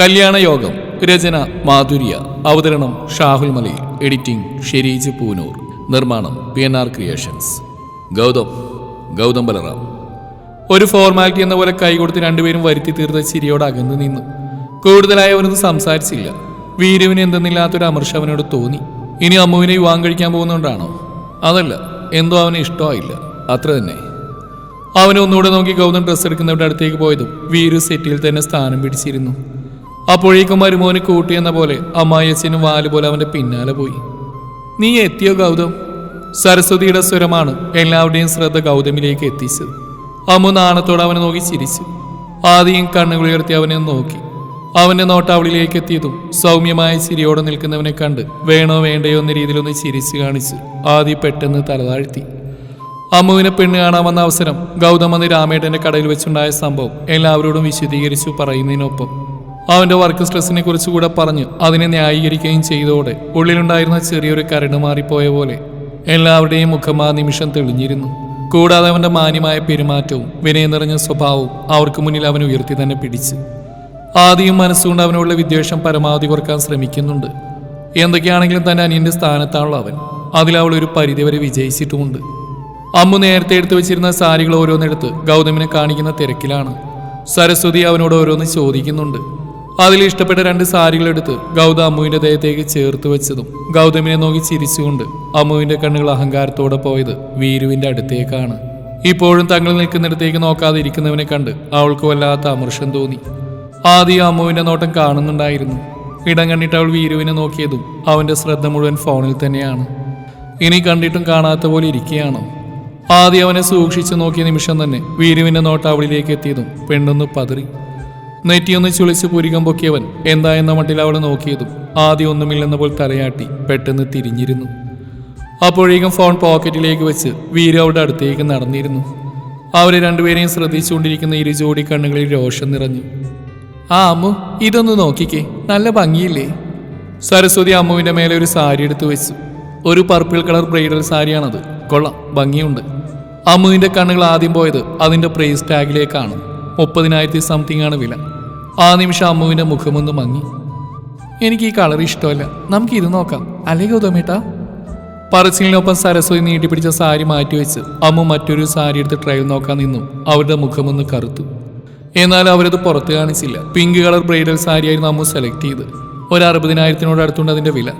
കല്യാണ യോഗം രചന മാധുര്യ അവതരണം ഷാഹുൽ മലയിൽ എഡിറ്റിംഗ് ഷെരീജ് പൂനൂർ നിർമ്മാണം P N R creations. Gautham Gautham Balaram. ഒരു ഫോർമാലിറ്റി എന്ന പോലെ കൈകൊടുത്ത് രണ്ടുപേരും വരുത്തി തീർത്ത ചിരിയോട് അകന്നു നിന്നു. കൂടുതലായി അവനത് സംസാരിച്ചില്ല. വീരുവിന് എന്തെന്നില്ലാത്തൊരു അമർഷ അവനോട് തോന്നി. ഇനി അമ്മുവിനെ വിവാഹം കഴിക്കാൻ പോകുന്നതുകൊണ്ടാണോ? അതല്ല എന്തോ അവന് ഇഷ്ടമായില്ല. അത്ര തന്നെ. അവനെ ഒന്നുകൂടെ നോക്കി ഗൗതം ഡ്രസ്സ് എടുക്കുന്നവരുടെ അടുത്തേക്ക് പോയതും വീരു സെറ്റിൽ തന്നെ സ്ഥാനം പിടിച്ചിരുന്നു. അപ്പോഴേക്കും മരുമോനെ കൂട്ടിയെന്ന പോലെ അമ്മായിയച്ഛനും വാൽ പോലെ അവന്റെ പിന്നാലെ പോയി. നീ എത്തിയോ ഗൗതം? സരസ്വതിയുടെ സ്വരമാണ് എല്ലാവരുടെയും ശ്രദ്ധ ഗൗതമിലേക്ക് എത്തിച്ചത്. അമ്മു നാണത്തോടെ അവനെ നോക്കി ചിരിച്ചു. ആദ്യം കണ്ണുകൾ ഉയർത്തി അവനെ നോക്കി. അവന്റെ നോട്ട് അവളിലേക്ക് എത്തിയതും സൗമ്യമായ ചിരിയോടെ നിൽക്കുന്നവനെ കണ്ട് വേണോ വേണ്ടയോ എന്ന രീതിയിലൊന്ന് ചിരിച്ചു കാണിച്ച് ആദ്യ പെട്ടെന്ന് തലതാഴ്ത്തി അമ്മുവിനെ പെണ്ണ് കാണാമെന്ന അവസരം ഗൗതം അന്ന് രാമേട്ടന്റെ കടയിൽ വെച്ചുണ്ടായ സംഭവം എല്ലാവരോടും വിശദീകരിച്ചു പറയുന്നതിനൊപ്പം അവന്റെ വർക്ക് സ്ട്രെസ്സിനെ കുറിച്ച് കൂടെ പറഞ്ഞ്. അതിനെ ന്യായീകരിക്കുകയും ചെയ്തോടെ ഉള്ളിലുണ്ടായിരുന്ന ചെറിയൊരു കരട് മാറിപ്പോയ പോലെ എല്ലാവരുടെയും മുഖം ആ നിമിഷം തെളിഞ്ഞിരുന്നു. കൂടാതെ അവന്റെ മാന്യമായ പെരുമാറ്റവും വിനയം നിറഞ്ഞ സ്വഭാവവും അവർക്ക് മുന്നിൽ അവൻ ഉയർത്തി തന്നെ പിടിച്ച്. ആദ്യം മനസ്സുകൊണ്ട് അവനുള്ള വിദ്വേഷം പരമാവധി കുറയ്ക്കാൻ ശ്രമിക്കുന്നുണ്ട്. എന്തൊക്കെയാണെങ്കിലും തന്റെ അനിയന്റെ സ്ഥാനത്താണല്ലോ അവൻ. അതിൽ അവൾ ഒരു പരിധിവരെ വിജയിച്ചിട്ടുമുണ്ട്. അമ്മു നേരത്തെ എടുത്തു വെച്ചിരുന്ന സാരികൾ ഓരോന്നെടുത്ത് ഗൗതമിനെ കാണിക്കുന്ന തിരക്കിലാണ്. സരസ്വതി അവനോട് ഓരോന്ന് ചോദിക്കുന്നുണ്ട്. അതിൽ ഇഷ്ടപ്പെട്ട രണ്ട് സാരികളെടുത്ത് ഗൗത അമ്മുവിന്റെ ദേഹത്തേക്ക് ചേർത്ത് വെച്ചതും ഗൗതമിനെ നോക്കി ചിരിച്ചുകൊണ്ട് അമ്മുവിന്റെ കണ്ണുകൾ അഹങ്കാരത്തോടെ പോയത് വീരുവിന്റെ അടുത്തേക്കാണ്. ഇപ്പോഴും തങ്ങൾ നിൽക്കുന്നിടത്തേക്ക് നോക്കാതെ ഇരിക്കുന്നവനെ കണ്ട് അവൾക്ക് വല്ലാത്ത അമർഷം തോന്നി. ആദ്യം അമ്മുവിന്റെ നോട്ടം കാണുന്നുണ്ടായിരുന്നു. ഇടം കണ്ടിട്ട് അവൾ വീരുവിനെ നോക്കിയതും അവന്റെ ശ്രദ്ധ മുഴുവൻ ഫോണിൽ തന്നെയാണ്. ഇനി കണ്ടിട്ടും കാണാത്ത പോലെ ഇരിക്കുകയാണോ. ആദ്യം അവനെ സൂക്ഷിച്ചു നോക്കിയ നിമിഷം തന്നെ വീരുവിന്റെ നോട്ടം അവളിലേക്ക് എത്തിയതും പെണ്ണൊന്ന് പതറി. നെറ്റിയൊന്ന് ചുളിച്ച് പുരികം പൊക്കിയവൻ എന്താ എന്ന മട്ടിൽ അവളെ നോക്കിയതും ആദ്യം ഒന്നുമില്ലെന്ന പോലെ തലയാട്ടി പെട്ടെന്ന് തിരിഞ്ഞിരുന്നു. അപ്പോഴേക്കും ഫോൺ പോക്കറ്റിലേക്ക് വെച്ച് വീര അവളുടെ അടുത്തേക്ക് നടന്നിരുന്നു. അവരെ രണ്ടുപേരെയും ശ്രദ്ധിച്ചുകൊണ്ടിരിക്കുന്ന ഇരു ജോഡി കണ്ണുകളിൽ രോഷം നിറഞ്ഞു. ആ അമ്മു ഇതൊന്ന് നോക്കിക്കേ. നല്ല ഭംഗിയില്ലേ? സരസ്വതി അമ്മുവിന്റെ മേലെ ഒരു സാരി എടുത്തു വെച്ചു. ഒരു പർപ്പിൾ കളർ ബ്രൈഡൽ സാരിയാണത്. കൊള്ളാം ഭംഗിയുണ്ട്. അമ്മുവിന്റെ കണ്ണുകൾ ആദ്യം പോയത് അതിന്റെ പ്രൈസ് ടാഗിലേക്കാണ് മുപ്പതിനായിരത്തി സംതിങ് ആണ് വില. ആ നിമിഷം അമ്മുവിന്റെ മുഖമൊന്ന് മങ്ങി. എനിക്ക് ഈ കളർ ഇഷ്ടമല്ല. നമുക്ക് ഇത് നോക്കാം. അല്ലേ ഗൗതമേട്ടാ? പറച്ചിലിനൊപ്പം സരസ്വതി നീട്ടിപ്പിടിച്ച സാരി മാറ്റിവെച്ച് അമ്മു മറ്റൊരു സാരി എടുത്ത് ട്രയൽ നോക്കാൻ നിന്നു. അവരുടെ മുഖമൊന്ന് കറുത്തു. എന്നാൽ അവരത് പുറത്ത് കാണിച്ചില്ല. പിങ്ക് കളർ ബ്രൈഡൽ സാരിയായിരുന്നു അമ്മു സെലക്ട് ചെയ്ത്. ഒരു അറുപതിനായിരത്തിനോട് അടുത്തുണ്ട് അതിന്റെ വില.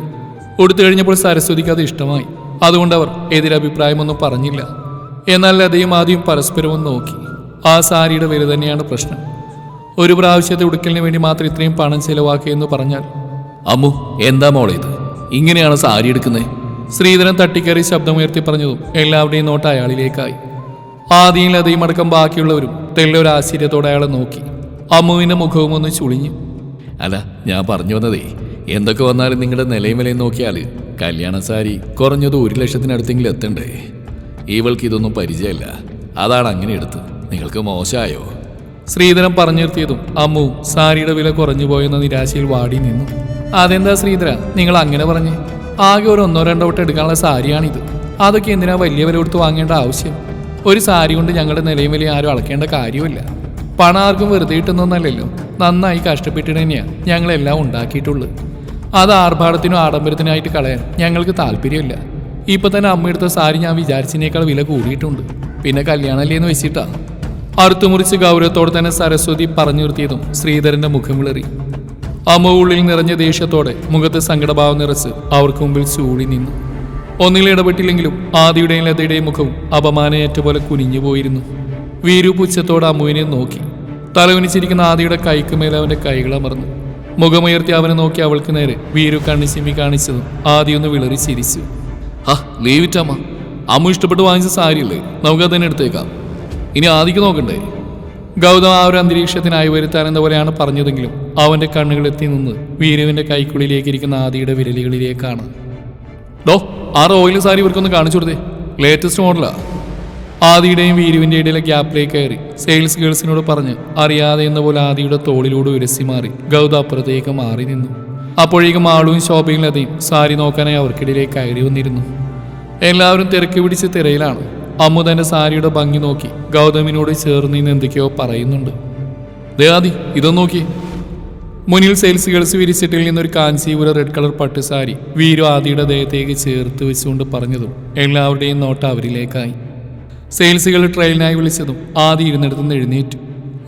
കൊടുത്തു കഴിഞ്ഞപ്പോൾ സരസ്വതിക്ക് അത് ഇഷ്ടമായി. അതുകൊണ്ട് അവർ എതിരഭിപ്രായമൊന്നും പറഞ്ഞില്ല. എന്നാൽ ലതയും ആദ്യം പരസ്പരം ഒന്ന് നോക്കി. ആ സാരിയുടെ വില തന്നെയാണ് പ്രശ്നം. ഒരു പ്രാവശ്യത്തെ ഉടുക്കലിന് വേണ്ടി മാത്രം ഇത്രയും പണം ചെലവാക്കിയെന്ന് പറഞ്ഞാൽ? അമ്മു എന്താ മോളെ ഇത്? ഇങ്ങനെയാണ് സാരി എടുക്കുന്നത് ശ്രീധരൻ തട്ടിക്കറി ശബ്ദമുയർത്തി പറഞ്ഞതും എല്ലാവരുടെയും നോട്ട് അയാളിലേക്കായി. ആദ്യം അതേ മടക്കം ബാക്കിയുള്ളവരും തെല്ലൊരു ആശ്ചര്യത്തോടെ അയാളെ നോക്കി. അമ്മുവിന്റെ മുഖവും ഒന്ന് ചുളിഞ്ഞു. അല്ല ഞാൻ പറഞ്ഞു വന്നതേ എന്തൊക്കെ വന്നാലും നിങ്ങളുടെ നിലയും വിലയും നോക്കിയാൽ കല്യാണ സാരി കുറഞ്ഞത് ഒരു ലക്ഷത്തിനടുത്തെങ്കിലും എത്തണ്ടേ? ഇവൾക്ക് ഇതൊന്നും പരിചയമല്ല. അതാണ് അങ്ങനെ എടുത്ത് നിങ്ങൾക്ക് മോശമായോ? ശ്രീധരൻ പറഞ്ഞു നിർത്തിയതും അമ്മു സാരിയുടെ വില കുറഞ്ഞു പോയെന്ന നിരാശയിൽ വാടി നിന്നു. അതെന്താ ശ്രീധര? നിങ്ങൾ അങ്ങനെ പറഞ്ഞേ. ആകെ ഒരു ഒന്നോ രണ്ടോ വട്ടം എടുക്കാനുള്ള സാരിയാണിത്. അതൊക്കെ എന്തിനാ വലിയ വില കൊടുത്ത് വാങ്ങേണ്ട ആവശ്യം? ഒരു സാരി കൊണ്ട് ഞങ്ങളുടെ നിലയും വിലയും ആരും അളക്കേണ്ട കാര്യമില്ല പണം ആർക്കും വെറുതെ കിട്ടുന്നൊന്നല്ലല്ലോ. നന്നായി കഷ്ടപ്പെട്ടിട്ട് തന്നെയാണ് ഞങ്ങളെല്ലാം ഉണ്ടാക്കിയിട്ടുള്ളത്. അത് ആർഭാടത്തിനും ആഡംബരത്തിനായിട്ട് കളയാൻ ഞങ്ങൾക്ക് താല്പര്യമില്ല. ഇപ്പൊ തന്നെ അമ്മയെടുത്ത സാരി ഞാൻ വിചാരിച്ചതിനേക്കാൾ വില കൂടിയിട്ടുണ്ട്. പിന്നെ കല്യാണമല്ലേ എന്ന് വെച്ചിട്ടാ. അറുത്തുമുറിച്ച് ഗൗരവത്തോടെ തന്നെ സരസ്വതി പറഞ്ഞു നിർത്തിയതും ശ്രീധരന്റെ മുഖം വിളറി. അമ്മ ഉള്ളിൽ നിറഞ്ഞ ദേഷ്യത്തോടെ മുഖത്ത് സങ്കടഭാവം നിറച്ച് അവർക്ക് മുമ്പിൽ ചൂടി നിന്നു. ഒന്നിൽ ഇടപെട്ടില്ലെങ്കിലും ആദിയുടെയും ലതയുടെയും മുഖവും അപമാനയേറ്റ പോലെ കുനിഞ്ഞു പോയിരുന്നു. വീരു പുച്ഛത്തോടെ അമ്മുവിനെ നോക്കി. തലവിനിച്ചിരിക്കുന്ന ആദിയുടെ കൈക്ക് മേലെ അവന്റെ കൈകൾ അമർന്നു. മുഖമുയർത്തി അവനെ നോക്കി അവൾക്ക് നേരെ വീരു കണ്ണി ചിമ്മി കാണിച്ചതും ആദ്യമൊന്ന് വിളറി ചിരിച്ചു. ആ നീ വിറ്റമ്മ. അമ്മ ഇഷ്ടപ്പെട്ട് വാങ്ങിച്ച സാരിയില്ലേ? നമുക്ക് തന്നെ എടുത്തേക്കാം. ഇനി ആദിക്ക് നോക്കണ്ടേ? ഗൗതം ആ ഒരു അന്തരീക്ഷത്തിനായി വരുത്താൻ എന്ന പോലെയാണ് പറഞ്ഞതെങ്കിലും അവന്റെ കണ്ണുകൾ എത്തി നിന്ന് വീരുവിന്റെ കൈക്കുള്ളിലേക്ക് ഇരിക്കുന്ന ആദിയുടെ വിരലുകളിലേക്കാണ്. ഡോ ആ റോയൽ സാരി ഇവർക്കൊന്ന് കാണിച്ചു കൊടുത്തേ. ലേറ്റസ്റ്റ് മോഡലാ ആദിയുടെയും വീരുവിന്റെ ഇടയിലെ ഗ്യാപ്പിലേക്ക് കയറി സെയിൽസ് ഗേൾസിനോട് പറഞ്ഞ് അറിയാതെ എന്ന പോലെ ആദിയുടെ തോളിലൂടെ ഉരസി മാറി ഗൗത അപ്പുറത്തേക്ക് മാറി നിന്നു. അപ്പോഴേക്കും ആളും ഷോപ്പിംഗിലതയും ലതയും സാരി നോക്കാനായി അവർക്കിടയിലേക്ക് കയറി വന്നിരുന്നു. എല്ലാവരും തിരക്ക് പിടിച്ച് തിരയിലാണ്. അമ്മു തന്റെ സാരിയുടെ ഭംഗി നോക്കി ഗൗതമിനോട് ചേർന്ന് നിന്ന് എന്തൊക്കെയോ പറയുന്നുണ്ട്. ദയാദി ഇതൊന്നു നോക്കി. മുന്നിൽ സെയിൽസ് ഗേൾസ് വിരിച്ചിട്ടിൽ നിന്നൊരു കാഞ്ചീപുര റെഡ് കളർ പട്ടുസാരി വീരു ആദിയുടെ ദേഹത്തേക്ക് ചേർത്ത് വെച്ചുകൊണ്ട് പറഞ്ഞതും എല്ലാവരുടെയും നോട്ട് അവരിലേക്കായി. സെയിൽസുകൾ ട്രെയിലിനായി വിളിച്ചതും ആദി ഇരുന്നിടത്തുനിന്ന് എഴുന്നേറ്റു.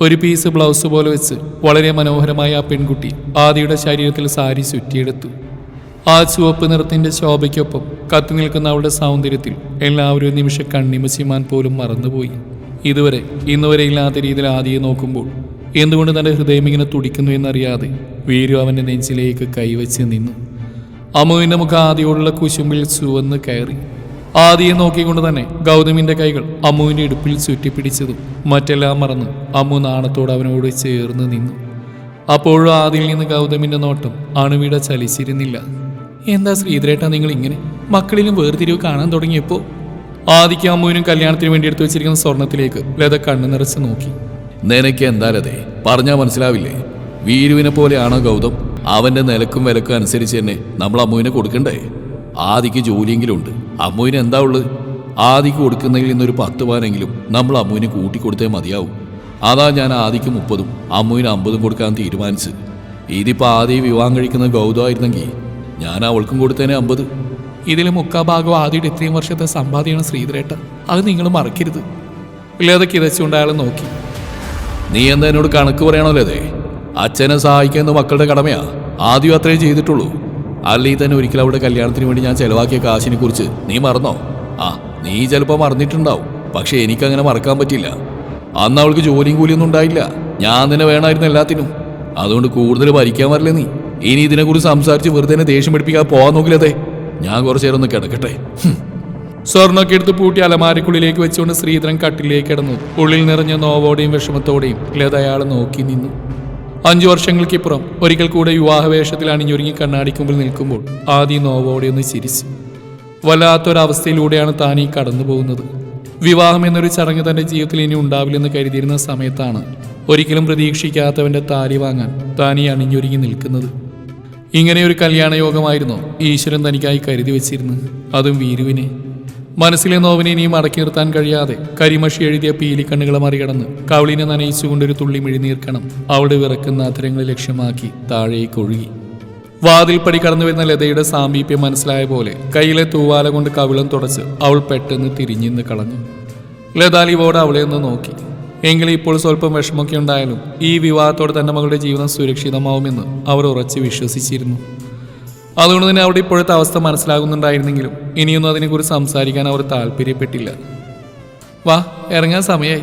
ഒരു പീസ് ബ്ലൗസ് പോലെ വെച്ച് വളരെ മനോഹരമായ ആ പെൺകുട്ടി ആദിയുടെ ശരീരത്തിൽ സാരി ചുറ്റിയെടുത്തു. ആ ചുവപ്പ് നിറത്തിന്റെ ശോഭയ്ക്കൊപ്പം കത്തി നിൽക്കുന്ന അവളുടെ സൗന്ദര്യത്തിൽ എല്ലാവരും നിമിഷം കണ്ണിമച്ചിമാൻ പോലും മറന്നുപോയി. ഇതുവരെ ഇന്നുവരെ ഇല്ലാത്ത രീതിയിൽ ആദിയെ നോക്കുമ്പോൾ എന്തുകൊണ്ട് തന്റെ ഹൃദയം ഇങ്ങനെ തുടിക്കുന്നു എന്നറിയാതെ വീരു അവന്റെ നെഞ്ചിലേക്ക് കൈവച്ച് നിന്നു. അമ്മുവിന്റെ മുഖം ആദിയോടുള്ള കുശുമ്പിൽ ചുവന്ന് കയറി. ആദിയെ നോക്കിക്കൊണ്ട് തന്നെ ഗൗതമിന്റെ കൈകൾ അമ്മുവിന്റെ ഇടുപ്പിൽ ചുറ്റിപ്പിടിച്ചതും മറ്റെല്ലാം മറന്ന് അമ്മു നാണത്തോട് അവനോട് ചേർന്ന് നിന്നു. അപ്പോഴും ആദിയിൽ നിന്ന് ഗൗതമിന്റെ നോട്ടം അണുവിട ചലിച്ചിരുന്നില്ല. എന്താ ശ്രീധരേട്ടാ നിങ്ങൾ ഇങ്ങനെ? മക്കളിലും വേർതിരിവ് കാണാൻ തുടങ്ങിയപ്പോൾ ആദിക്ക് അമ്മുവിനും കല്യാണത്തിന് വേണ്ടി എടുത്തു വെച്ചിരിക്കുന്ന സ്വർണത്തിലേക്ക് ലത കണ്ണു നിറച്ച് നോക്കി. നിനക്ക് എന്താ ലതേ? പറഞ്ഞാ മനസ്സിലാവില്ലേ? വീരുവിനെ പോലെയാണോ ഗൗതം? അവന്റെ നിലക്കും വിലക്കും അനുസരിച്ച് തന്നെ നമ്മൾ അമ്മുവിനെ കൊടുക്കണ്ടേ? ആദിക്ക് ജോലിയെങ്കിലും ഉണ്ട് അമ്മുവിന് എന്താ ഉള്ളത് ആദിക്ക് കൊടുക്കുന്നതിൽ നിന്നൊരു പത്ത് പാനെങ്കിലും നമ്മൾ അമ്മുവിന് കൂട്ടിക്കൊടുത്തേ മതിയാവും. അതാ ഞാൻ ആദിക്ക് മുപ്പതും അമ്മുവിന് അമ്പതും കൊടുക്കാൻ തീരുമാനിച്ച് ഇതിപ്പോ ആദ്യം വിവാഹം കഴിക്കുന്ന ഗൗതമായിരുന്നെങ്കിൽ ഞാൻ അവൾക്കും കൊടുത്തേനെ അമ്പത്. ഇതിലെ മുക്കാ ഭാഗം ആദ്യയുടെ ഇത്രയും വർഷത്തെ സമ്പാദ്യമാണ് ശ്രീധരേട്ട. അത് നിങ്ങൾ മറക്കരുത്. ലത കിതച്ചുകൊണ്ട് അയാൾ നോക്കി. നീ എന്താ എന്നോട് കണക്ക് പറയണോ ലതേ അച്ഛനെ സഹായിക്കുന്ന മക്കളുടെ കടമയാ. ആദ്യം അത്രേ ചെയ്തിട്ടുള്ളൂ. അല്ലെങ്കിൽ തന്നെ ഒരിക്കലും അവിടെ കല്യാണത്തിന് വേണ്ടി ഞാൻ ചെലവാക്കിയ കാശിനെ കുറിച്ച് നീ മറന്നോ? ആ നീ ചിലപ്പോൾ മറന്നിട്ടുണ്ടാവും. പക്ഷെ എനിക്കങ്ങനെ മറക്കാൻ പറ്റില്ല. അന്ന് അവൾക്ക് ജോലിയും കൂലിയൊന്നും ഉണ്ടായില്ല. ഞാൻ തന്നെ വേണമായിരുന്നു എല്ലാത്തിനും. അതുകൊണ്ട് കൂടുതൽ ഭരിക്കാൻ വരില്ല നീ. ഇനി ഇതിനെക്കുറിച്ച് സംസാരിച്ച് വെറുതെ ദേഷ്യം പിടിപ്പിക്കാതെ പോകാൻ നോക്കില്ലതേ. ഞാൻ കുറച്ചു നേരം ഒന്ന് കിടക്കട്ടെ. സ്വർണൊക്കെ എടുത്ത് പൂട്ടി അലമാരക്കുള്ളിലേക്ക് വെച്ചുകൊണ്ട് ശ്രീധരൻ കട്ടിലേക്ക് കിടന്നു. ഉള്ളിൽ നിറഞ്ഞ നോവോടെയും വിഷമത്തോടെയും ലത അയാൾ നോക്കി നിന്നു. അഞ്ചു വർഷങ്ങൾക്കിപ്പുറം ഒരിക്കൽ കൂടെ വിവാഹവേഷത്തിൽ അണിഞ്ഞൊരുങ്ങി കണ്ണാടിക്ക് മുമ്പിൽ നിൽക്കുമ്പോൾ ആദ്യം നോവോടെ ഒന്ന് ചിരിച്ചു. വല്ലാത്തൊരവസ്ഥയിലൂടെയാണ് താൻ ഈ കടന്നു പോകുന്നത്. വിവാഹം എന്നൊരു ചടങ്ങ് തന്റെ ജീവിതത്തിൽ ഇനി ഉണ്ടാവില്ലെന്ന് കരുതിയിരുന്ന സമയത്താണ് ഒരിക്കലും പ്രതീക്ഷിക്കാത്തവന്റെ താലി വാങ്ങാൻ താൻ ഈ അണിഞ്ഞൊരുങ്ങി നിൽക്കുന്നത്. ഇങ്ങനെ ഒരു കല്യാണ യോഗമായിരുന്നു ഈശ്വരൻ തനിക്കായി കരുതി വെച്ചിരുന്നു അതും വീരുവിനെ. മനസ്സിലെ നോവിനെ ഇനിയും അടക്കി നിർത്താൻ കഴിയാതെ കരിമഷി എഴുതിയ പീലിക്കണ്ണുകളെ മറികടന്ന് കവളിനെ നനയിച്ചുകൊണ്ടൊരു തുള്ളി മിഴിനീർക്കണം അവളുടെ വിറക്കുന്ന അധരങ്ങളെ ലക്ഷ്യമാക്കി താഴേക്ക് ഒഴുകി. വാതിൽപ്പടി കടന്നു വരുന്ന ലതയുടെ സാമീപ്യം മനസ്സിലായ പോലെ കയ്യിലെ തൂവാല കൊണ്ട് കവിളം തുടച്ച് അവൾ പെട്ടെന്ന് തിരിഞ്ഞിന്ന് കളഞ്ഞു. ലതാലിവോട് അവളെ ഒന്ന് നോക്കി. എങ്കിലും ഇപ്പോൾ സ്വല്പം വിഷമമൊക്കെ ഉണ്ടായാലും ഈ വിവാഹത്തോടെ തന്നെ മകളുടെ ജീവിതം സുരക്ഷിതമാവുമെന്ന് അവർ ഉറച്ച് വിശ്വസിച്ചിരുന്നു. അതുകൊണ്ട് തന്നെ അവിടെ ഇപ്പോഴത്തെ അവസ്ഥ മനസ്സിലാകുന്നുണ്ടായിരുന്നെങ്കിലും ഇനിയൊന്നും അതിനെക്കുറിച്ച് സംസാരിക്കാൻ അവർ താല്പര്യപ്പെട്ടില്ല. വാ ഇറങ്ങാൻ സമയമായി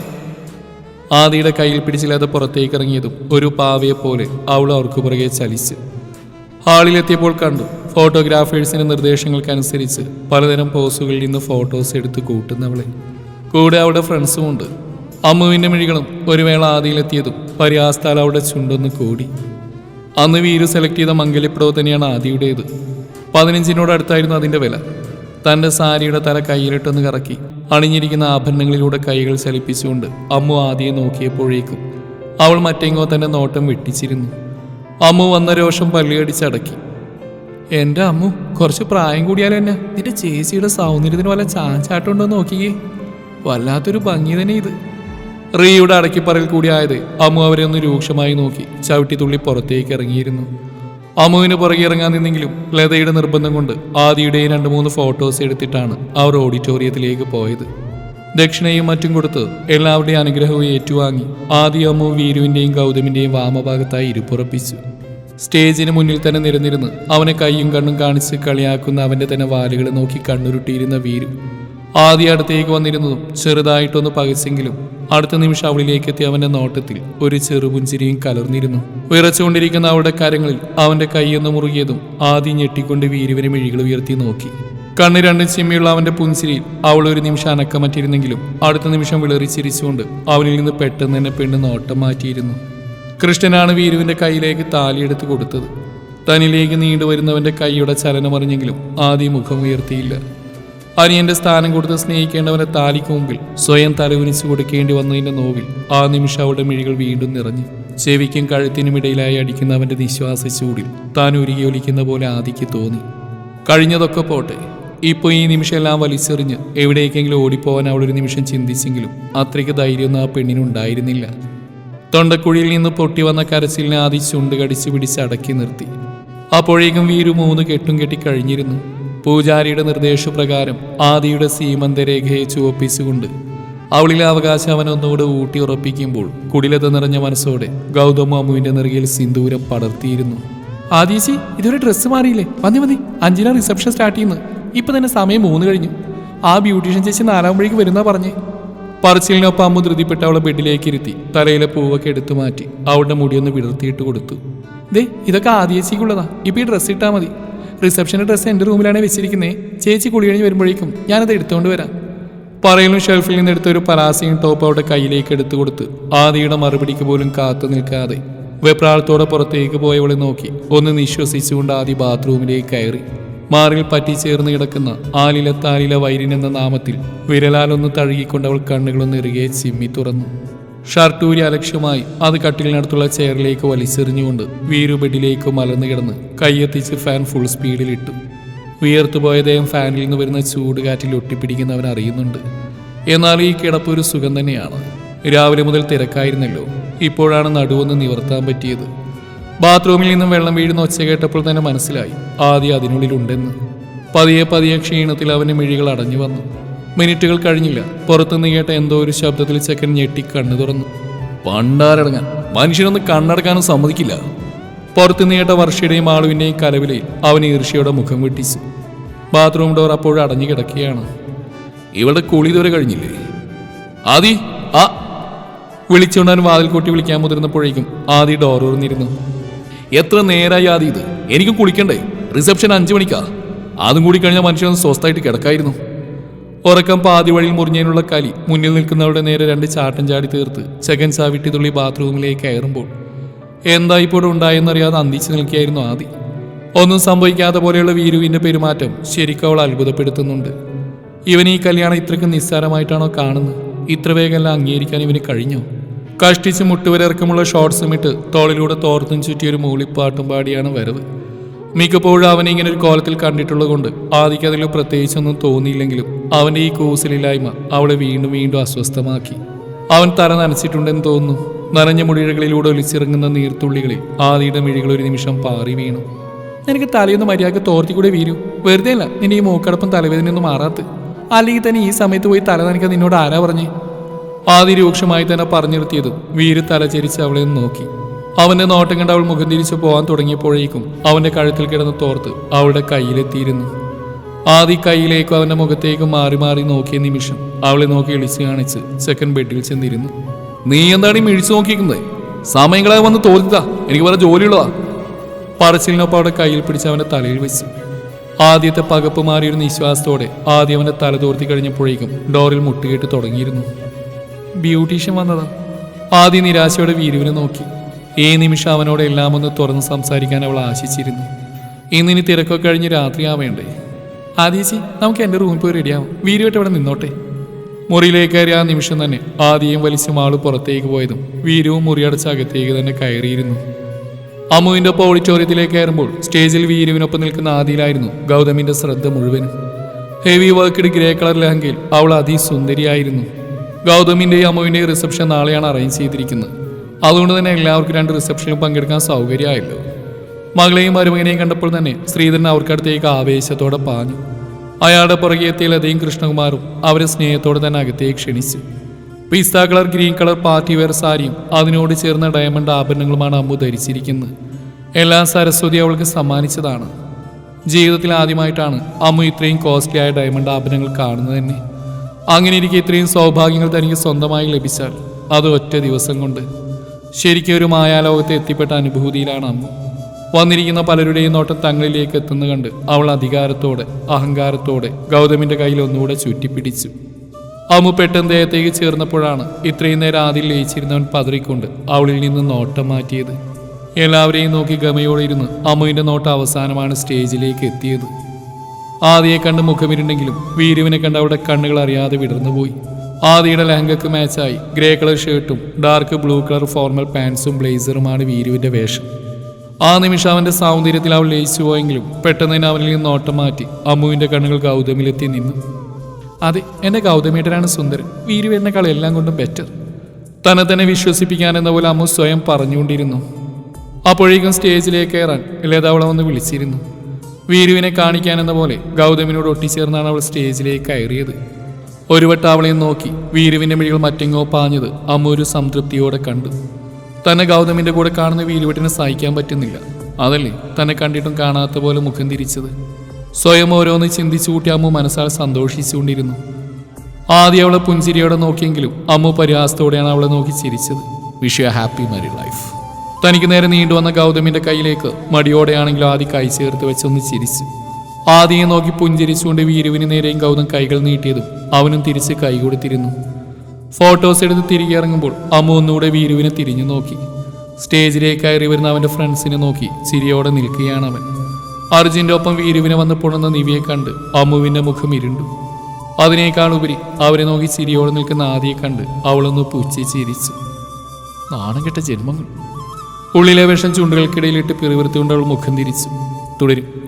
ആദിയുടെ കയ്യിൽ പിടിച്ചില്ലാതെ പുറത്തേക്ക് ഇറങ്ങിയതും ഒരു പാവയെ പോലെ അവൾ അവർക്ക് പുറകെ ചലിച്ച്. ഹാളിലെത്തിയപ്പോൾ കണ്ടു ഫോട്ടോഗ്രാഫേഴ്സിന്റെ നിർദ്ദേശങ്ങൾക്കനുസരിച്ച് പലതരം പോസുകളിൽ നിന്ന് ഫോട്ടോസ് എടുത്ത് കൂട്ടുന്നവളെ. കൂടെ അവളുടെ ഫ്രണ്ട്സും ഉണ്ട്. അമ്മുവിന്റെ മിഴികളും ഒരു വേള ആദിയിലെത്തിയതും പരിയാസ്താൽ അവിടെ ചുണ്ടൊന്ന് കൂടി. അന്ന് വീരു സെലക്ട് ചെയ്ത മംഗല്യപ്രവ് തന്നെയാണ് ആദിയുടേത്. പതിനഞ്ചിനോട് അടുത്തായിരുന്നു അതിന്റെ വില. തന്റെ സാരിയുടെ തല കയ്യിലിട്ടൊന്ന് കറക്കി അണിഞ്ഞിരിക്കുന്ന ആഭരണങ്ങളിലൂടെ കൈകൾ ചലിപ്പിച്ചുകൊണ്ട് അമ്മു ആദിയെ നോക്കിയപ്പോഴേക്കും അവൾ മറ്റെങ്ങോ തന്നെ നോട്ടം വെട്ടിച്ചിരുന്നു. അമ്മു വന്ന രോഷം പല്ലുകടിച്ചടക്കി എന്റെ അമ്മു കുറച്ച് പ്രായം കൂടിയാലും എന്നെ നിന്റെ ചേച്ചിയുടെ സൗന്ദര്യത്തിന് വല്ല ചാഞ്ചാട്ടുണ്ടോ നോക്കിയേ. വല്ലാത്തൊരു ഭംഗി തന്നെ ഇത്. റീയുടെ അടക്കിപ്പറയിൽ കൂടിയായത് അമ്മു അവരെ ഒന്ന് രൂക്ഷമായി നോക്കി ചവിട്ടി തുള്ളി പുറത്തേക്ക് ഇറങ്ങിയിരുന്നു. അമ്മുവിന് പുറകെ ഇറങ്ങാൻ നിന്നെങ്കിലും ലതയുടെ നിർബന്ധം കൊണ്ട് ആദിയുടെയും രണ്ട് മൂന്ന് ഫോട്ടോസ് എടുത്തിട്ടാണ് അവർ ഓഡിറ്റോറിയത്തിലേക്ക് പോയത്. ദക്ഷിണയും മറ്റും കൊടുത്ത് എല്ലാവരുടെയും അനുഗ്രഹവും ഏറ്റുവാങ്ങി ആദി അമ്മു വീരുവിന്റെയും ഗൗതമിന്റെയും വാമഭാഗത്തായി ഇരുപ്പുറപ്പിച്ചു. സ്റ്റേജിന് മുന്നിൽ തന്നെ നിരന്നിരുന്ന് അവനെ കൈയും കണ്ണും കാണിച്ച് കളിയാക്കുന്ന അവന്റെ തന്നെ വാലുകൾ നോക്കി കണ്ണുരുട്ടിയിരുന്ന വീരു. ആദ്യ അടുത്തേക്ക് വന്നിരുന്നതും ചെറുതായിട്ടൊന്ന് പകച്ചെങ്കിലും അടുത്ത നിമിഷം അവളിലേക്ക് എത്തിയ അവന്റെ നോട്ടത്തിൽ ഒരു ചെറുപുഞ്ചിരിയും കലർന്നിരുന്നു. വിറച്ചുകൊണ്ടിരിക്കുന്ന അവളുടെ കരങ്ങളിൽ അവന്റെ കൈയൊന്ന് മുറുകിയതും ആദ്യം ഞെട്ടിക്കൊണ്ട് വീരുവിനെ മിഴികൾ ഉയർത്തി നോക്കി. കണ്ണ് രണ്ടും ചിമ്മിയുള്ള അവന്റെ പുഞ്ചിരിയിൽ അവൾ ഒരു നിമിഷം അനക്കമറ്റിരുന്നെങ്കിലും അടുത്ത നിമിഷം വിളറി ചിരിച്ചുകൊണ്ട് അവനിൽ നിന്ന് പെട്ടെന്ന് തന്നെ പെണ്ണ് നോട്ടം മാറ്റിയിരുന്നു. കൃഷ്ണനാണ് വീരുവിന്റെ കയ്യിലേക്ക് താലിയെടുത്ത് കൊടുത്തത്. തനിലേക്ക് നീണ്ടുവരുന്നവന്റെ കൈയുടെ ചലനമറിഞ്ഞെങ്കിലും ആദ്യം മുഖം ഉയർത്തിയില്ല. അനിയന്റെ സ്ഥാനം കൊടുത്ത് സ്നേഹിക്കേണ്ടവനെ താലിക്ക് മുമ്പിൽ സ്വയം തലവുനിച്ചു കൊടുക്കേണ്ടി വന്നതിന്റെ നോവിൽ ആ നിമിഷം അവളുടെ മിഴികൾ വീണ്ടും നിറഞ്ഞു. ചെവിക്കും കഴുത്തിനും ഇടയിലായി അടിക്കുന്ന അവന്റെ നിശ്വാസ ചൂടിൽ താൻ ഉരുകിയൊലിക്കുന്ന പോലെ ആദിക്ക് തോന്നി. കഴിഞ്ഞതൊക്കെ പോട്ടെ ഇപ്പോൾ ഈ നിമിഷം എല്ലാം വലിച്ചെറിഞ്ഞ് എവിടേക്കെങ്കിലും ഓടിപ്പോവാൻ അവൾ ഒരു നിമിഷം ചിന്തിച്ചെങ്കിലും അത്രയ്ക്ക് ധൈര്യമൊന്നും ആ പെണ്ണിനുണ്ടായിരുന്നില്ല തൊണ്ടക്കുഴിയിൽ നിന്ന് പൊട്ടി വന്ന കരച്ചിലിനെ ആദി ചുണ്ട് കടിച്ചു പിടിച്ച് അടക്കി നിർത്തി. അപ്പോഴേക്കും വീരു മൂന്ന് കെട്ടും കെട്ടി കഴിഞ്ഞിരുന്നു. പൂജാരിയുടെ നിർദ്ദേശപ്രകാരം ആദിയുടെ സീമന്തരേഖയെ ചുവപ്പിച്ചുകൊണ്ട് അവളിലെ അവകാശം അവൻ ഒന്നുകൂടെ ഊട്ടി ഉറപ്പിക്കുമ്പോൾ കുടിലത നിറഞ്ഞ മനസ്സോടെ ഗൗതമ അമ്മുവിന്റെ നെറുകയിൽ സിന്ദൂരം പടർത്തിയിരുന്നു. ആദീശി ഇതൊരു ഡ്രസ്സ് മാറിയില്ലേ? മതി മതി അഞ്ചിന റിസപ്ഷൻ സ്റ്റാർട്ട് ചെയ്യുന്നു. ഇപ്പൊ തന്നെ സമയം മൂന്ന് കഴിഞ്ഞു. ആ ബ്യൂട്ടീഷ്യൻ ചേച്ചി നാലാകുമ്പോഴേക്ക് വരുന്നാ പറഞ്ഞേ. പറച്ചിലിനൊപ്പം അമ്മു ധൃതിപ്പെട്ട് അവളെ ബെഡിലേക്ക് ഇരുത്തി തലയിലെ പൂവൊക്കെ എടുത്തു മാറ്റി അവളുടെ മുടിയൊന്ന് വിടർത്തിയിട്ട് കൊടുത്തു. ദേ ഇതൊക്കെ ആദിയേച്ചിക്കുള്ളതാ ഇപ്പൊ ഈ ഡ്രസ്സ് ഇട്ടാ മതി. റിസപ്ഷന്റെ ഡ്രസ്സ് എന്റെ റൂമിലാണ് വെച്ചിരിക്കുന്നത് ചേച്ചി കുളി കഴിഞ്ഞ് വരുമ്പോഴേക്കും ഞാനത് എടുത്തുകൊണ്ട് വരാം. പറയലും ഷെൽഫിൽ നിന്ന് എടുത്ത ഒരു പലാസിയും ടോപ്പ് അവളുടെ കയ്യിലേക്ക് എടുത്തു കൊടുത്ത് ആദിയുടെ മറുപടിക്ക് പോലും കാത്തു നിൽക്കാതെ വെപ്രാളത്തോടെ പുറത്തേക്ക് പോയവളെ നോക്കി ഒന്ന് നിശ്വസിച്ചുകൊണ്ട് ആദി ബാത്റൂമിലേക്ക് കയറി. മാറിൽ പറ്റിച്ചേർന്ന് കിടക്കുന്ന ആലില താലില വൈരിൻ എന്ന നാമത്തിൽ വിരലാലൊന്ന് തഴുകിക്കൊണ്ട് അവൾ കണ്ണുകളൊന്ന് ഇറുകെ ചിമ്മി തുറന്നു. ഷർട്ടൂരി അലക്ഷ്യമായി അത് കട്ടിലിനടുത്തുള്ള ചെയറിലേക്ക് വലിച്ചെറിഞ്ഞുകൊണ്ട് വീരു ബെഡിലേക്ക് മലർന്നു കിടന്ന് കൈയെത്തിച്ച് ഫാൻ ഫുൾ സ്പീഡിലിട്ടു വിയർത്തുപോയ ദേഹം ഫാനിൽ നിന്ന് വരുന്ന ചൂട് കാറ്റിൽ ഒട്ടിപ്പിടിക്കുന്നവൻ അറിയുന്നുണ്ട്. എന്നാൽ ഈ കിടപ്പ് ഒരു സുഖം തന്നെയാണ്. രാവിലെ മുതൽ തിരക്കായിരുന്നല്ലോ. ഇപ്പോഴാണ് നടുവെന്ന് നിവർത്താൻ പറ്റിയത്. ബാത്റൂമിൽ നിന്നും വെള്ളം വീഴുന്ന ഒച്ച കേട്ടപ്പോൾ തന്നെ മനസ്സിലായി. ആദ്യം അതിനുള്ളിലുണ്ടെന്ന് പതിയെ പതിയെ ക്ഷീണത്തിൽ അവന്റെ മിഴികൾ അടഞ്ഞു വന്നു. മിനിറ്റുകൾ കഴിഞ്ഞില്ല. പുറത്തുനിന്ന് കേട്ട എന്തോ ഒരു ശബ്ദത്തിൽ ചെക്കൻ ഞെട്ടി കണ്ണു തുറന്നു. പണ്ടാരടങ്ങാൻ. മനുഷ്യനൊന്ന് കണ്ണടക്കാനും സമ്മതിക്കില്ല. പുറത്തുനിന്ന് കേട്ട വർഷയുടെയും ആളുവിന്റെയും കലവിലയിൽ അവൻ ഈർഷ്യയുടെ മുഖം വെട്ടിച്ചു. ബാത്റൂം ഡോർ അപ്പോഴും അടഞ്ഞു കിടക്കുകയാണ്. ഇവിടെ കുളി ഇതുവരെ കഴിഞ്ഞില്ലേ? ആദി ആ. വിളിച്ചുകൊണ്ടാൻ വാതിൽ കൂട്ടി വിളിക്കാൻ മുതിർന്നപ്പോഴേക്കും ആദി ഡോർ ഉറന്നിരുന്നു എത്ര നേരായി ആദി ഇത്? എനിക്ക് കുളിക്കണ്ടേ. റിസപ്ഷൻ അഞ്ചു മണിക്കാ. അതും കൂടി കഴിഞ്ഞാൽ മനുഷ്യൻ സ്വസ്ഥായിട്ട് കിടക്കായിരുന്നു. ഉറക്കം പാതി വഴിയിൽ മുറിഞ്ഞതിനുള്ള കലി മുന്നിൽ നിൽക്കുന്നവരുടെ നേരെ രണ്ട് ചാട്ടം ചാടി തീർത്ത് ചെകൻ സാവിട്ടി തുള്ളി ബാത്റൂമിലേക്ക് കയറുമ്പോൾ എന്താ ഇപ്പോൾ ഉണ്ടായെന്നറിയാതെ അന്തിച്ചു നിൽക്കുകയായിരുന്നു ആദി. ഒന്നും സംഭവിക്കാത്ത പോലെയുള്ള വീരുവിന്റെ പെരുമാറ്റം ശരിക്കും അവൾ അത്ഭുതപ്പെടുത്തുന്നുണ്ട്. ഇവൻ ഈ കല്യാണം ഇത്രയ്ക്ക് നിസ്സാരമായിട്ടാണോ കാണുന്നത്? ഇത്ര വേഗമെല്ലാം അംഗീകരിക്കാൻ ഇവന് കഴിഞ്ഞോ? കഷ്ടിച്ച് മുട്ടുവരിറക്കമുള്ള ഷോർട്സും ഇട്ട് തോളിലൂടെ തോർത്തും ചുറ്റിയൊരു മൂളിപ്പാട്ടും പാടിയാണ് വരവ്. മിക്കപ്പോഴും അവനെ ഇങ്ങനെ ഒരു കോലത്തിൽ കണ്ടിട്ടുള്ളത് കൊണ്ട് ആദിക്ക് അതിൽ പ്രത്യേകിച്ചൊന്നും തോന്നിയില്ലെങ്കിലും അവന്റെ ഈ കൂസലില്ലായ്മ അവളെ വീണ്ടും വീണ്ടും അസ്വസ്ഥമാക്കി. അവൻ തല നനച്ചിട്ടുണ്ടെന്ന് തോന്നുന്നു. നനഞ്ഞ മുടികളിലൂടെ ഒലിച്ചിറങ്ങുന്ന നീർത്തുള്ളികളിൽ ആദിയുടെ മിഴികൾ ഒരു നിമിഷം പാറി വീണു. നിനക്ക് തലയൊന്ന് മര്യാദയ്ക്ക് തോർത്തി കൂടെ വീരൂ. വെറുതെ അല്ല നിന്നെ ഈ മൂക്കടപ്പം തലവേദനയൊന്നും മാറാത്ത്. അല്ലെങ്കിൽ തന്നെ ഈ സമയത്ത് പോയി തല നനയ്ക്കാൻ നിന്നോട് ആരാ പറഞ്ഞേ? ആദി രൂക്ഷമായി തന്നെ പറഞ്ഞു വീര് തലചരിച്ച് അവളെ നോക്കി. അവന്റെ നോട്ടം കണ്ട് അവൾ മുഖം തിരിച്ചു പോകാൻ തുടങ്ങിയപ്പോഴേക്കും അവന്റെ കഴുത്തിൽ കിടന്ന് തോർത്ത് അവളുടെ കയ്യിലെത്തിയിരുന്നു. ആദ്യ കയ്യിലേക്കും അവന്റെ മുഖത്തേക്കും മാറി മാറി നോക്കിയ നിമിഷം അവളെ നോക്കി ഇളിച്ചു കാണിച്ച് സെക്കൻഡ് ബെഡിൽ ചെന്നിരുന്നു. നീ എന്താണ് ഈ മിഴിച്ചു നോക്കിക്കുന്നത് സമയങ്ങളെ വന്ന് തോന്നിതാ എനിക്ക് വേറെ ജോലിയുള്ളതാ. പറച്ചിലിനൊപ്പം അവിടെ കയ്യിൽ പിടിച്ച് അവന്റെ തലയിൽ വെച്ചു. ആദ്യത്തെ പകപ്പ് മാറിയൊരു നിശ്വാസത്തോടെ ആദ്യം അവന്റെ തല തോർത്തി കഴിഞ്ഞപ്പോഴേക്കും ഡോറിൽ മുട്ടുകേട്ട് തുടങ്ങിയിരുന്നു. ബ്യൂട്ടീഷ്യൻ വന്നതാ. ആദ്യം നിരാശയോടെ വീരുവിനെ നോക്കി. ഈ നിമിഷം അവനോട് എല്ലാം ഒന്ന് തുറന്ന് സംസാരിക്കാൻ അവൾ ആശിച്ചിരുന്നു. ഇന്നിനി തിരക്കൊക്കെ കഴിഞ്ഞ് രാത്രിയാവേണ്ടേ? ആദ്യേച്ചി നമുക്ക് എന്റെ റൂമിൽ പോയി റെഡിയാവും. വീരുവായിട്ട് ഇവിടെ നിന്നോട്ടെ. മുറിയിലേക്ക് കയറി ആ നിമിഷം തന്നെ ആദ്യം വലിച്ചും ആൾ പുറത്തേക്ക് പോയതും വീരുവും മുറിയടച്ച അകത്തേക്ക് തന്നെ കയറിയിരുന്നു. അമ്മുവിന്റെ ഒപ്പം ഓഡിറ്റോറിയത്തിലേക്ക് കയറുമ്പോൾ സ്റ്റേജിൽ വീരുവിനൊപ്പം നിൽക്കുന്ന ആദിയിലായിരുന്നു ഗൗതമിന്റെ ശ്രദ്ധ മുഴുവനും. ഹെവി വർക്കിഡ് ഗ്രേ കളർ ലഹങ്കയിൽ അവൾ അതിസുന്ദരിയായിരുന്നു. ഗൗതമിന്റെയും അമ്മുവിന്റെയും റിസപ്ഷൻ നാളെയാണ് അറേഞ്ച് ചെയ്തിരിക്കുന്നത്. അതുകൊണ്ട് തന്നെ എല്ലാവർക്കും രണ്ട് റിസപ്ഷനിലും പങ്കെടുക്കാൻ സൗകര്യമായല്ലോ. മകളെയും മരുമകനെയും കണ്ടപ്പോൾ തന്നെ ശ്രീധരൻ അവർക്കടുത്തേക്ക് ആവേശത്തോടെ പാഞ്ഞു. അയാളുടെ പുറകെ എത്തിയ ലതയും കൃഷ്ണകുമാറും അവരെ സ്നേഹത്തോടെ തന്നെ അകത്തേക്ക് ക്ഷണിച്ചു. Pista colour green colour party wear സാരിയും അതിനോട് ചേർന്ന ഡയമണ്ട് ആഭരണങ്ങളുമാണ് അമ്മു ധരിച്ചിരിക്കുന്നത്. എല്ലാ സരസ്വതി അവൾക്ക് സമ്മാനിച്ചതാണ്. ജീവിതത്തിൽ ആദ്യമായിട്ടാണ് അമ്മു ഇത്രയും കോസ്റ്റ്ലി ആയ ഡയമണ്ട് ആഭരണങ്ങൾ കാണുന്നത് തന്നെ. അങ്ങനെ ഇരിക്കെ ഇത്രയും സൗഭാഗ്യങ്ങൾ തനിക്ക് സ്വന്തമായി ലഭിച്ചാൽ അത് ഒറ്റ ദിവസം കൊണ്ട് ശരിക്കും ഒരു മായാലോകത്ത് എത്തിപ്പെട്ട അനുഭൂതിയിലാണ് അമ്മു. വന്നിരിക്കുന്ന പലരുടെയും നോട്ടം തങ്ങളിലേക്ക് എത്തുന്ന കണ്ട് അവൾ അധികാരത്തോടെ അഹങ്കാരത്തോടെ ഗൗതമിന്റെ കയ്യിൽ ഒന്നുകൂടെ ചുറ്റിപ്പിടിച്ചു. അമ്മു പെട്ടെന്ന് ദേഹത്തേക്ക് ചേർന്നപ്പോഴാണ് ഇത്രയും നേരം ആദ്യം ലയിച്ചിരുന്നവൻ പതറിക്കൊണ്ട് അവളിൽ നിന്ന് നോട്ടം മാറ്റിയത്. എല്ലാവരെയും നോക്കി ഗമയോടെ ഇരുന്ന് അമ്മുവിന്റെ നോട്ടം അവസാനമാണ് സ്റ്റേജിലേക്ക് എത്തിയത്. ആദിയെ കണ്ട് മുഖമിരുണ്ടെങ്കിലും വീരുവിനെ കണ്ട് അവിടെ കണ്ണുകൾ അറിയാതെ വിടർന്നുപോയി. ആദിയുടെ ലഹങ്കക്ക് മാച്ചായി. ഗ്രേ കളർ ഷർട്ടും ഡാർക്ക് ബ്ലൂ കളർ ഫോർമൽ പാൻസും ബ്ലേസറുമാണ് വീരുവിന്റെ വേഷം. ആ നിമിഷം അവന്റെ സൗന്ദര്യത്തിൽ അവൾ ലയിച്ചു പോയെങ്കിലും പെട്ടെന്ന് തന്നെ അവനിൽ നിന്ന് ഓട്ടം മാറ്റി അമ്മുവിന്റെ കണ്ണുകൾ ഗൗതമിലെത്തി നിന്നു. അതെ എന്റെ ഗൗതമേട്ടനാണ് സുന്ദരൻ. വീരുവേട്ടനേക്കാൾ എല്ലാം കൊണ്ടും ബെറ്റർ തന്നെ തന്നെ വിശ്വസിപ്പിക്കാൻ എന്ന പോലെ അമ്മു സ്വയം പറഞ്ഞുകൊണ്ടിരുന്നു. അപ്പോഴേക്കും സ്റ്റേജിലേക്ക് കയറാൻ ലത അവളെ വന്ന് വിളിച്ചിരുന്നു. വീരുവിനെ കാണിക്കാനെന്ന പോലെ ഗൗതമിനോട് ഒട്ടിച്ചേർന്നാണ് അവൾ സ്റ്റേജിലേക്ക് കയറിയത്. ഒരു വട്ടാവളയും നോക്കി വീരുവിന്റെ മിഴികൾ മറ്റെങ്ങോ പാഞ്ഞത് അമ്മ ഒരു സംതൃപ്തിയോടെ കണ്ടു. തന്നെ ഗൗതമിന്റെ കൂടെ കാണുന്ന വീരുവട്ടിനെ സഹിക്കാൻ പറ്റുന്നില്ല. അതല്ലേ തന്നെ കണ്ടിട്ടും കാണാത്ത പോലെ മുഖം തിരിച്ചത്. സ്വയം ഓരോന്ന് ചിന്തിച്ചു കൂട്ടി അമ്മു മനസ്സാൽ സന്തോഷിച്ചുകൊണ്ടിരുന്നു. ആദ്യം അവളെ പുഞ്ചിരിയോടെ നോക്കിയെങ്കിലും അമ്മു പരിഹാസത്തോടെയാണ് അവളെ നോക്കി ചിരിച്ചത്. Wish you happy married life തനിക്ക് നേരെ നീണ്ടുവന്ന ഗൗതമിന്റെ കയ്യിലേക്ക് മടിയോടെയാണെങ്കിലും ആദ്യം കൈ ചേർത്ത് വെച്ചൊന്ന് ചിരിച്ചു. ആദ്യം നോക്കി പുഞ്ചിരിച്ചുകൊണ്ട് വീരുവിന് നേരെയും ഗൗതം കൈകൾ നീട്ടിയതും അവനും തിരിച്ച് കൈ കൊടുത്തിരുന്നു. ഫോട്ടോസ് എടുത്ത് തിരികെ ഇറങ്ങുമ്പോൾ അമ്മ ഒന്നുകൂടെ വീരുവിനെ തിരിഞ്ഞു നോക്കി. സ്റ്റേജിലേക്ക് കയറി വരുന്ന അവന്റെ ഫ്രണ്ട്സിനെ നോക്കി ചിരിയോടെ നിൽക്കുകയാണ് അവൻ. അർജുന്റെ ഒപ്പം വീരുവിനെ വന്ന് പൊണുന്ന നിവിയെ കണ്ട് അമ്മുവിന്റെ മുഖം ഇരുണ്ടു. അതിനേക്കാൾ ഉപരി അവരെ നോക്കി ചിരിയോടെ നിൽക്കുന്ന ആദിയെ കണ്ട് അവളൊന്ന് പൂച്ചി ചിരിച്ചു. നാണം കെട്ട ജന്മങ്ങൾ. ഉള്ളിലെ വിഷം ചുണ്ടുകൾക്കിടയിലിട്ട് പിറിവിറുത്തുകൊണ്ട് അവൾ മുഖം തിരിച്ചു. തുടരും.